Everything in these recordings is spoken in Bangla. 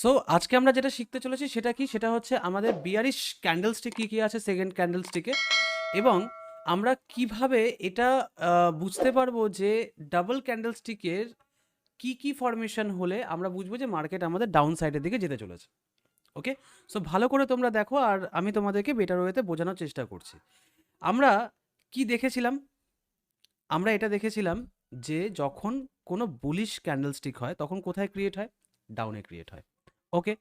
সো আজকে আমরা যেটা শিখতে চলেছি সেটা কি? সেটা হচ্ছে আমাদের বিয়ারিশ ক্যান্ডেল স্টিক কী কী আছে? সেকেন্ড ক্যান্ডেল স্টিকে এবং আমরা কীভাবে এটা বুঝতে পারব যে ডাবল ক্যান্ডেল স্টিকের কী কি ফরমেশন হলে আমরা বুঝব যে মার্কেট আমাদের ডাউন সাইডের দিকে যেতে চলেছে। ওকে সো ভালো করে তোমরা দেখো আর আমি তোমাদেরকে বেটার ওয়েতে বোঝানোর চেষ্টা করছি। আমরা কি দেখেছিলাম? আমরা এটা দেখেছিলাম যে যখন কোনো বুলিশ ক্যান্ডেল স্টিক হয়, তখন কোথায় ক্রিয়েট হয়? ডাউনে ক্রিয়েট হয়। ওকে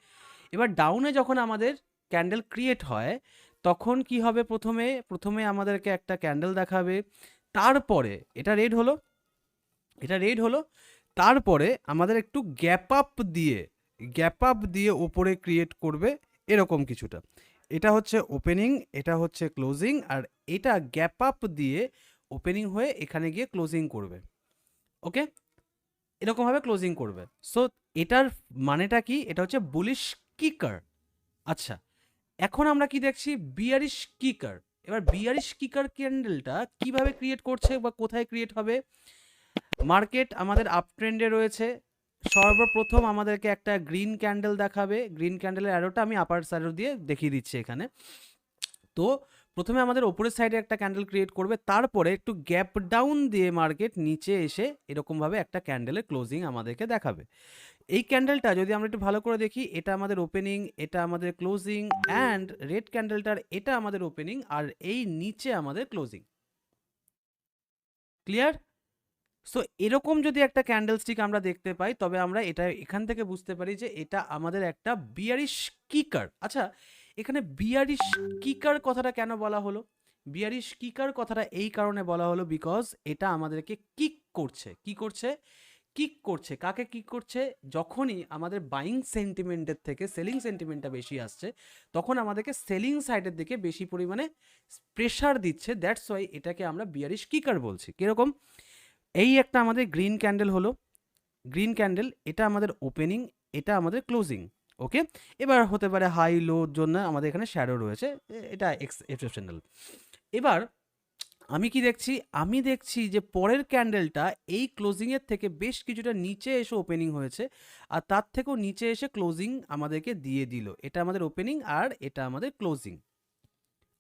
এবার ডাউনে যখন আমাদের ক্যান্ডেল ক্রিয়েট হয়, তখন কি হবে প্রথমে? প্রথমে আমাদেরকে একটা ক্যান্ডেল দেখাবে। তারপরে, এটা রেড হলো। এটা রেড হলো। তারপরে আমাদের একটু গ্যাপ আপ দিয়ে গ্যাপ আপ দিয়ে ওপরে ক্রিয়েট করবে এরকম কিছুটা। এটা হচ্ছে ওপেনিং এটা হচ্ছে ক্লোজিং আর এটা গ্যাপ আপ দিয়ে ওপেনিং হয়ে এখানে গিয়ে ক্লোজিং করবে। ওকে এরকমভাবে ক্লোজিং করবে। সো এটার মানেটা কি? এটা হচ্ছে বুলিশ কিকার আচ্ছা এখন আমরা কি দেখছি? বিয়ারিশ কিকার এবার বিয়ারিশ কিকার ক্যান্ডেলটা কীভাবে ক্রিয়েট করছে বা কোথায় ক্রিয়েট হবে? মার্কেট আমাদের আপ ট্রেন্ডে রয়েছে। সর্বপ্রথম আমাদেরকে একটা গ্রিন ক্যান্ডেল দেখাবে। গ্রিন ক্যান্ডেলের অ্যারোটা আমি আপার সাইডো দিয়ে দেখিয়ে দিচ্ছি এখানে। তো প্রথমে আমাদের ওপরের সাইডে একটা ক্যান্ডেল ক্রিয়েট করবে, তারপরে একটু গ্যাপ ডাউন দিয়ে মার্কেট নিচে এসে এরকমভাবে একটা ক্যান্ডেলের ক্লোজিং আমাদেরকে দেখাবে। এই ক্যান্ডেলটা যদি আমরা একটু ভালো করে দেখি, এটা আমাদের ওপেনিং এটা আমাদের ক্লোজিং অ্যান্ড রেড ক্যান্ডেলটার এটা আমাদের ওপেনিং আর এই নিচে আমাদের ক্লোজিং ক্লিয়ার সো এরকম যদি একটা ক্যান্ডেল স্টিক আমরা দেখতে পাই, তবে আমরা এটা এখান থেকে বুঝতে পারি যে এটা আমাদের একটা বিয়ারিশ কিকার আচ্ছা এখানে বিয়ারিশ কিকার কথাটা কেন বলা হলো? বিয়ারিশ কিকার কথাটা এই কারণে বলা হলো বিকজ এটা আমাদেরকে কিক করছে। কি করছে? কিক করছে। কাকে কিক করছে? যখনই আমাদের বাইং সেন্টিমেন্টের থেকে সেলিং সেন্টিমেন্টটা বেশি আসছে, তখন আমাদেরকে সেলিং সাইডের দিকে বেশি পরিমাণে প্রেশার দিচ্ছে। দ্যাটস ওয়াই এটাকে আমরা বিয়ারিশ কিকার বলছি। কীরকম? এই একটা আমাদের গ্রিন ক্যান্ডেল হলো। গ্রিন ক্যান্ডেল এটা আমাদের ওপেনিং এটা আমাদের ক্লোজিং ওকে? এবার হতে পারে হাই লোর জন্য আমাদের এখানে শ্যাডো রয়েছে। এটা এক্সেপশনাল এবার আমি কি দেখছি? আমি দেখছি যে পরের ক্যান্ডেলটা এই ক্লোজিংয়ের থেকে বেশ কিছুটা নিচে এসে ওপেনিং হয়েছে আর তার থেকেও নিচে এসে ক্লোজিং আমাদেরকে দিয়ে দিল। এটা আমাদের ওপেনিং আর এটা আমাদের ক্লোজিং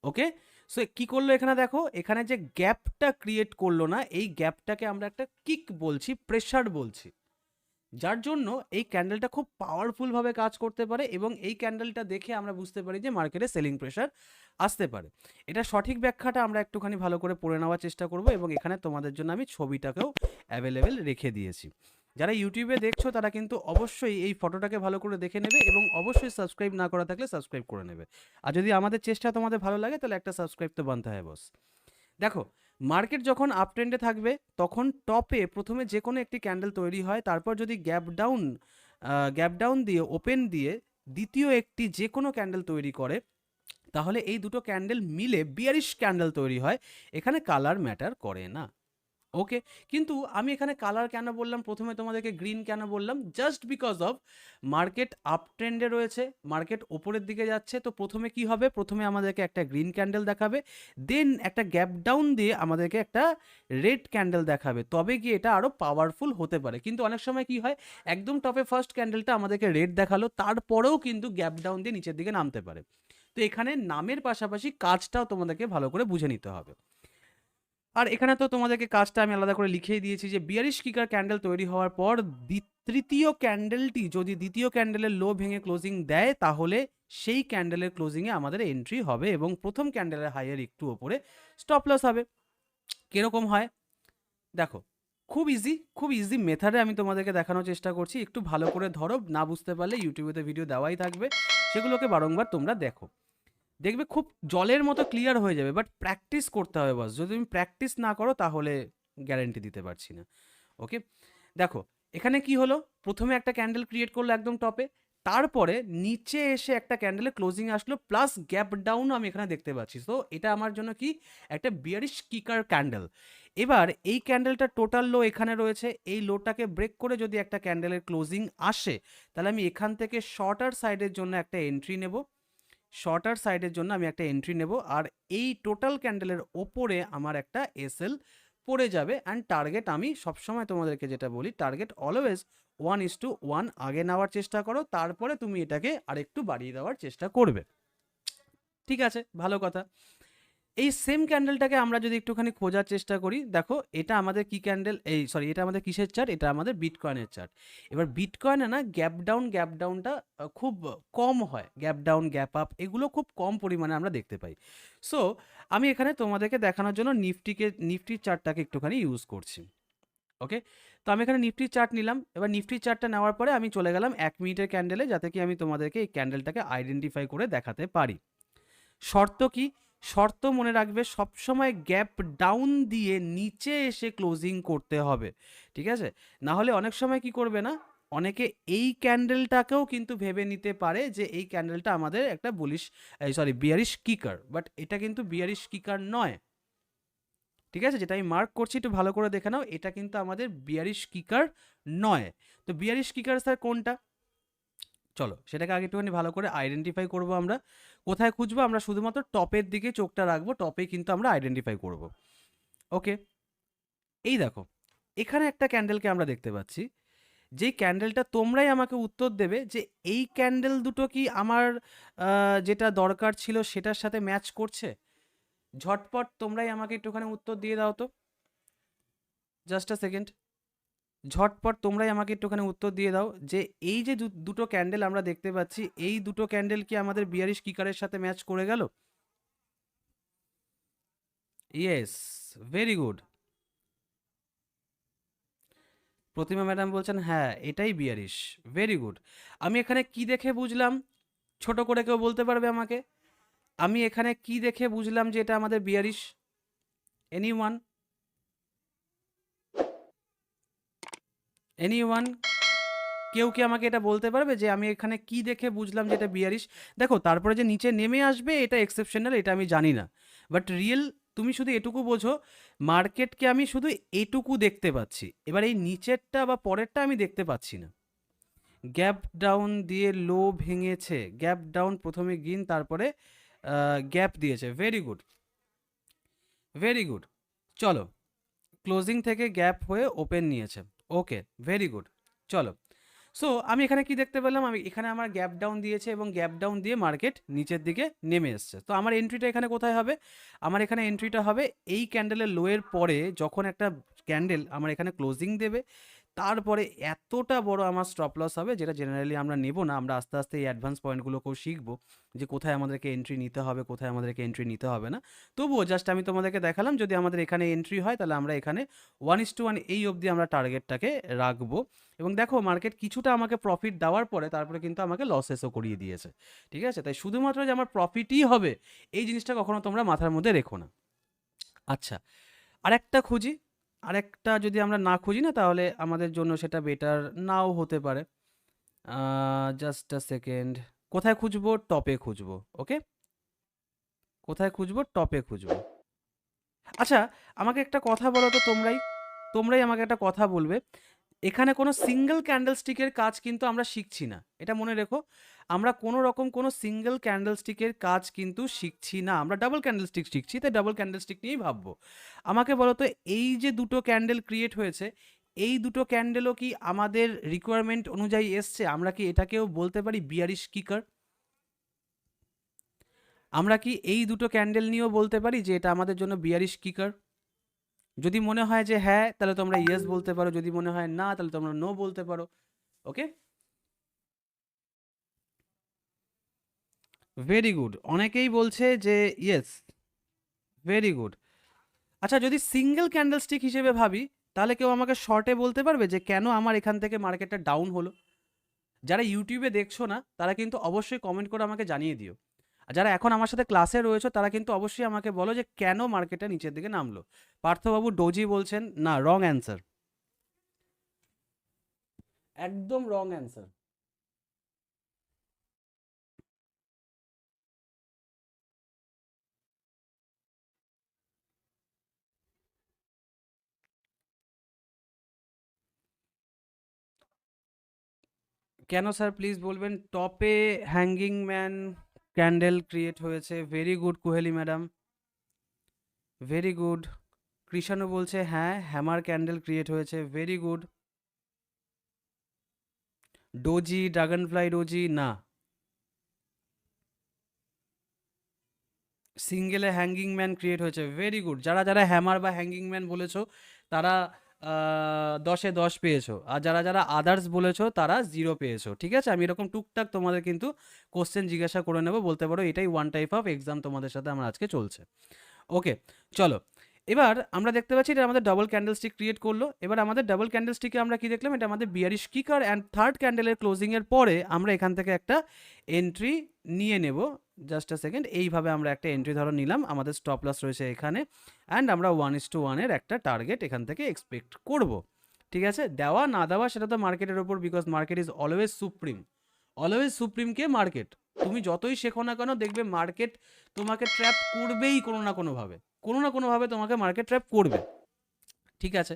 ওকে? সো কি করল এখানে দেখো? এখানে যে গ্যাপটা ক্রিয়েট করল না, এই গ্যাপটাকে আমরা একটা কিক বলছি প্রেশার বলছি। যার জন্য এই ক্যান্ডেলটা খুব পাওয়ারফুলভাবে কাজ করতে পারে এবং এই ক্যান্ডেলটা দেখে আমরা বুঝতে পারি যে মার্কেটে সেলিং প্রেশার আসতে পারে। এটা সঠিক ব্যাখ্যাটা আমরা একটুখানি ভালো করে পড়ে নেওয়ার চেষ্টা করব এবং এখানে তোমাদের জন্য আমি ছবিটাকেও অ্যাভেলেবেল রেখে দিয়েছি। যারা ইউটিউবে দেখছ, তারা কিন্তু অবশ্যই এই ফটোটাকে ভালো করে দেখে নেবে এবং অবশ্যই সাবস্ক্রাইব না করা থাকলে সাবস্ক্রাইব করে নেবে। আর যদি আমাদের চেষ্টা তোমাদের ভালো লাগে, তাহলে একটা সাবস্ক্রাইব তো বানতে হয় বস দেখো মার্কেট যখন আপ ট্রেন্ডে থাকবে, তখন টপে প্রথমে যে কোনো একটি ক্যান্ডেল তৈরি হয়, তারপর যদি গ্যাপ ডাউন গ্যাপ ডাউন দিয়ে ওপেন দিয়ে দ্বিতীয় একটি যে কোনো ক্যান্ডেল তৈরি করে, তাহলে এই দুটো ক্যান্ডেল মিলে বিয়ারিশ ক্যান্ডেল তৈরি হয়। এখানে কালার ম্যাটার করে না। ওকে? কিন্তু আমি এখানে কালার কেন বললাম? প্রথমে তোমাদেরকে গ্রিন কেন বললাম? Just because of market up ট্রেন্ডে রয়েছে মার্কেট ওপরের দিকে যাচ্ছে। তো প্রথমে কি হবে? প্রথমে আমাদেরকে একটা গ্রিন ক্যান্ডেল দেখাবে। দেন একটা গ্যাপ ডাউন দিয়ে আমাদেরকে একটা রেড ক্যান্ডেল দেখাবে। তবে গিয়ে এটা আরও পাওয়ারফুল হতে পারে। কিন্তু অনেক সময় কি হয়? একদম টপে ফার্স্ট ক্যান্ডেলটা আমাদেরকে রেড দেখাল। তারপরেও কিন্তু গ্যাপ ডাউন দিয়ে নিচের দিকে নামতে পারে। তো এখানে নামের পাশাপাশি কাজটাও তোমাদেরকে ভালো করে বুঝে নিতে হবে। আর এখানে তো তোমাদেরকে কাজটা আমি আলাদা করে লিখেই দিয়েছি যে বিয়ারিশ কিকার ক্যান্ডেল তৈরি হওয়ার পর তৃতীয় ক্যান্ডেলটি যদি দ্বিতীয় ক্যান্ডেলের লো ভেঙে ক্লোজিং দেয়, তাহলে সেই ক্যান্ডেলের ক্লোজিংয়ে আমাদের এন্ট্রি হবে এবং প্রথম ক্যান্ডেলের হাইয়ের একটু ওপরে স্টপ লস হবে। কীরকম হয়? দেখো, খুব ইজি খুব ইজি মেথডে আমি তোমাদেরকে দেখানোর চেষ্টা করছি। একটু ভালো করে ধরো, না বুঝতে পারলে ইউটিউবেতে ভিডিও দেওয়াই থাকবে। সেগুলোকে বারংবার তোমরা দেখো। দেখবে খুব জলের মতো ক্লিয়ার হয়ে যাবে বাট প্র্যাকটিস করতে হবে বস যদি তুমি প্র্যাকটিস না করো, তাহলে গ্যারেন্টি দিতে পারছি না। ওকে দেখো, এখানে কি হলো? প্রথমে একটা ক্যান্ডেল ক্রিয়েট করল একদম টপে তারপরে নিচে এসে একটা ক্যান্ডেলে ক্লোজিং আসলো প্লাস গ্যাপ ডাউন আমি এখানে দেখতে পাচ্ছি। তো এটা আমার জন্য কি? একটা বিয়ারিশ কিকার ক্যান্ডেল এবার এই ক্যান্ডেলটা টোটাল লো এখানে রয়েছে, এই লোটাকে ব্রেক করে যদি একটা ক্যান্ডেলের ক্লোজিং আসে, তাহলে আমি এখান থেকে শর্টার সাইডের জন্য একটা এন্ট্রি নেব। শর্টার সাইডের জন্য আমি একটা এন্ট্রি নেব। আর এই টোটাল ক্যান্ডেলের ওপরে আমার একটা এসএল পড়ে যাবে। অ্যান্ড টার্গেট আমি সবসময় তোমাদেরকে যেটা বলি target always one is two one আগে নেওয়ার চেষ্টা করো, তারপরে তুমি এটাকে আরেকটু বাড়িয়ে দেওয়ার চেষ্টা করবে। ঠিক আছে? ভালো কথা। এই সেম ক্যান্ডেলটাকে আমরা যদি একটুখানি খোঁজার চেষ্টা করি, দেখো এটা আমাদের কি ক্যান্ডেল এই সরি এটা আমাদের কিসের চার্ট এটা আমাদের বিটকয়েনের চার্ট এবার বিটকয়েনে না গ্যাপ ডাউন গ্যাপ ডাউনটা খুব কম হয়। গ্যাপ ডাউন গ্যাপ আপ এগুলো খুব কম পরিমাণে আমরা দেখতে পাই। সো আমি এখানে তোমাদেরকে দেখানোর জন্য নিফটিকে নিফটির চার্টটাকে একটুখানি ইউজ করছি। ওকে তো আমি এখানে নিফটির চার্ট নিলাম। এবার নিফটির চার্টটা নেওয়ার পরে আমি চলে গেলাম এক মিনিটের ক্যান্ডেলে যাতে কি আমি তোমাদেরকে এই ক্যান্ডেলটাকে আইডেন্টিফাই করে দেখাতে পারি। শর্ত কি? শর্ত মনে রাখবে, সবসময় গ্যাপ ডাউন দিয়ে নিচে এসে ক্লোজিং করতে হবে, ঠিক আছে? না হলে অনেক সময় কি করবে না? অনেকে এই ক্যান্ডেলটাকেও কিন্তু ভেবে নিতে পারে যে এই ক্যান্ডেলটা আমাদের একটা bullish sorry bearish kicker but এটা কিন্তু বিয়ারিশ কিকার নয়। ঠিক আছে? যেটা আমি মার্ক করছি, একটু ভালো করে দেখে নাও, এটা কিন্তু আমাদের বিয়ারিশ কিকার নয়। তো বিয়ারিশ কিকার স্যার কোনটা? চলো, সেটাকে আগে একটুখানি ভালো করে আইডেন্টিফাই করব আমরা। কোথায় খুঁজবো? আমরা শুধুমাত্র টপের দিকে চোখটা রাখব টপে কিন্তু আমরা আইডেন্টিফাই করব। ওকে এই দেখো, এখানে একটা ক্যান্ডেলকে আমরা দেখতে পাচ্ছি। যেই ক্যান্ডেলটা তোমরাই আমাকে উত্তর দেবে যে এই ক্যান্ডেল দুটো কি আমার যেটা দরকার ছিল সেটার সাথে ম্যাচ করছে? ঝটপট তোমরাই আমাকে একটুখানি উত্তর দিয়ে দাও তো। জাস্ট আ সেকেন্ড ঝটপট তোমরাই আমাকে একটুখানি উত্তর দিয়ে দাও যে এই যে দুটো ক্যান্ডেল আমরা দেখতে পাচ্ছি, এই দুটো ক্যান্ডেল কি আমাদের বিয়ারিশ কিকারের সাথে ম্যাচ করে গেল? Yes very good Pratima madam বলছেন হ্যাঁ এটাই বিয়ারিশ ভেরি গুড আমি এখানে কি দেখে বুঝলাম? ছোট করে কেউ বলতে পারবে আমাকে? আমি এখানে কি দেখে বুঝলাম যে এটা আমাদের bearish any one any one কেউ কি আমাকে এটা বলতে পারবে যে আমি এখানে কি দেখে বুঝলাম যে এটা বিয়ারিশ দেখো, তারপরে যে নিচে নেমে আসবে, এটা এক্সেপশনাল এটা আমি জানি না। বাট রিয়েল তুমি শুধু এটুকু বোঝো মার্কেটকে আমি শুধু এটুকু দেখতে পাচ্ছি। এবার এই নিচেরটা বা পরেরটা আমি দেখতে পাচ্ছি না। গ্যাপ ডাউন দিয়ে লো ভেঙেছে। গ্যাপ ডাউন প্রথমে গিন, তারপরে গ্যাপ দিয়েছে। ভেরি গুড ভেরি গুড চলো ক্লোজিং থেকে গ্যাপ হয়ে ওপেন নিয়েছে। ওকে ভেরি গুড চলো। সো আমি এখানে কি দেখতে পেলাম? আমি এখানে আমার গ্যাপ ডাউন দিয়েছে এবং গ্যাপ ডাউন দিয়ে মার্কেট নিচের দিকে নেমে এসছে। তো আমার এন্ট্রিটা এখানে কোথায় হবে? আমার এখানে এন্ট্রিটা হবে এই ক্যান্ডেলের লোয়ের পরে যখন একটা ক্যান্ডেল আমার এখানে ক্লোজিং দেবে তারপরে এতটা বড় আমার স্টপ লস হবে, যেটা জেনারেলি আমরা নেব না। আমরা আস্তে আস্তে এই অ্যাডভান্স পয়েন্টগুলোকেও শিখব, যে কোথায় আমাদেরকে এন্ট্রি নিতে হবে, কোথায় আমাদেরকে এন্ট্রি নিতে হবে না। তবুও জাস্ট আমি তোমাদেরকে দেখালাম, যদি আমাদের এখানে এন্ট্রি হয়, তাহলে আমরা এখানে ওয়ান ইস টু ওয়ান এই অবধি আমরা টার্গেটটাকে রাখব। এবং দেখো মার্কেট কিছুটা আমাকে প্রফিট দেওয়ার পরে তারপরে কিন্তু আমাকে লসেসও করিয়ে দিয়েছে। ঠিক আছে? তাই শুধুমাত্র যে আমার প্রফিটই হবে, এই জিনিসটা কখনো তোমরা মাথার মধ্যে রেখো না। আচ্ছা আরেকটা খুঁজি। আরেকটা যদি আমরা না খুঁজি না, তাহলে আমাদের জন্য সেটা বেটার নাও হতে পারে। জাস্ট আ সেকেন্ড কোথায় খুঁজবো? টপে খুঁজবো ওকে কোথায় খুঁজবো? টপে খুঁজবো। আচ্ছা আমাকে একটা কথা বলো তো তোমরাই। তোমরাই আমাকে একটা কথা বলবে। এখানে কোনো সিঙ্গেল ক্যান্ডেল স্টিকের কাজ কিন্তু আমরা শিখছি না। এটা মনে রেখো। আমরা কোনো রকম কোনো সিঙ্গেল ক্যান্ডেল স্টিকের কাজ কিন্তু শিখছি না। আমরা ডাবল ক্যান্ডেল স্টিক শিখছি, তাই ডাবল ক্যান্ডেল স্টিক নিয়েই ভাববো। আমাকে বলো তো, এই যে দুটো ক্যান্ডেল ক্রিয়েট হয়েছে, এই দুটো ক্যান্ডেলও কি আমাদের রিকোয়ারমেন্ট অনুযায়ী এসছে? আমরা কি এটাকেও বলতে পারি বিয়ারিশ কিকার আমরা কি এই দুটো ক্যান্ডেল নিয়েও বলতে পারি যে এটা আমাদের জন্য বিয়ারিশ কিকার যদি মনে হয় যে হ্যাঁ তাহলে তোমরা ইয়েস বলতে পারো, যদি মনে হয় না, তাহলে তোমরা নো বলতে পারো। ওকে ভেরি গুড অনেকেই বলছে যে ইয়েস ভেরি গুড আচ্ছা যদি সিঙ্গেল ক্যান্ডেল স্টিক হিসেবে ভাবি, তাহলে কেউ আমাকে শর্টে বলতে পারবে যে, কেন আমার এখান থেকে মার্কেটটা ডাউন হলো? যারা ইউটিউবে দেখছ না, তারা কিন্তু অবশ্যই কমেন্ট করে আমাকে জানিয়ে দিও। আর যারা এখন আমার সাথে ক্লাসে রয়েছে, তারা কিন্তু অবশ্যই আমাকে বলো যে, কেন মার্কেটটা নিচের দিকে নামলো? পার্থবাবু ডোজি বলছেন, না রং অ্যান্সার একদম রং অ্যান্সার কেন স্যার প্লিজ বলবেন? টপে হ্যাঙ্গিং ম্যান ক্যান্ডেল ক্রিয়েট হয়েছে। Very good Kuheli madam very good Krishanu বলছে হ্যাঁ হ্যামার ক্যান্ডেল ক্রিয়েট হয়েছে। Very good doji dragonfly doji না সিঙ্গেলে হ্যাঙ্গিং ম্যান ক্রিয়েট হয়েছে। ভেরি গুড যারা যারা হ্যামার বা হ্যাঙ্গিং ম্যান বলেছ, তারা দশে দশ পেয়েছ। আর যারা যারা আদার্স বলেছ, তারা জিরো পেয়েছ। ঠিক আছে? আমি এরকম টুকটাক তোমাদের কিন্তু কোশ্চেন জিজ্ঞাসা করে নেব। বলতে পারো এটাই ওয়ান টাইপ অফ এক্সাম তোমাদের সাথে আমার আজকে চলছে। ওকে চলো। এবার আমরা দেখতে পাচ্ছি এটা আমাদের ডাবল ক্যান্ডেল স্টিক ক্রিয়েট করল। এবার আমাদের ডাবল ক্যান্ডেল স্টিকে আমরা কি দেখলাম? এটা আমাদের বিয়ারিশ কিকার অ্যান্ড থার্ড ক্যান্ডেলের ক্লোজিংয়ের পরে আমরা এখান থেকে একটা এন্ট্রি নিয়ে নেব। জাস্ট আ সেকেন্ড এইভাবে আমরা একটা এন্ট্রি ধরো নিলাম। আমাদের স্টপ লস রয়েছে এখানে। অ্যান্ড আমরা ওয়ান ইস টু ওয়ানের একটা টার্গেট এখান থেকে এক্সপেক্ট করব। ঠিক আছে? দেওয়া না দেওয়া সেটা তো মার্কেটের ওপর because market is always supreme always সুপ্রিমকে market তুমি যতই শেখো না কেন দেখবে মার্কেট তোমাকে ট্র্যাপ করবেই কোনো না কোনোভাবে। কোনো না কোনোভাবে তোমাকে মার্কেট ট্র্যাপ করবে। ঠিক আছে?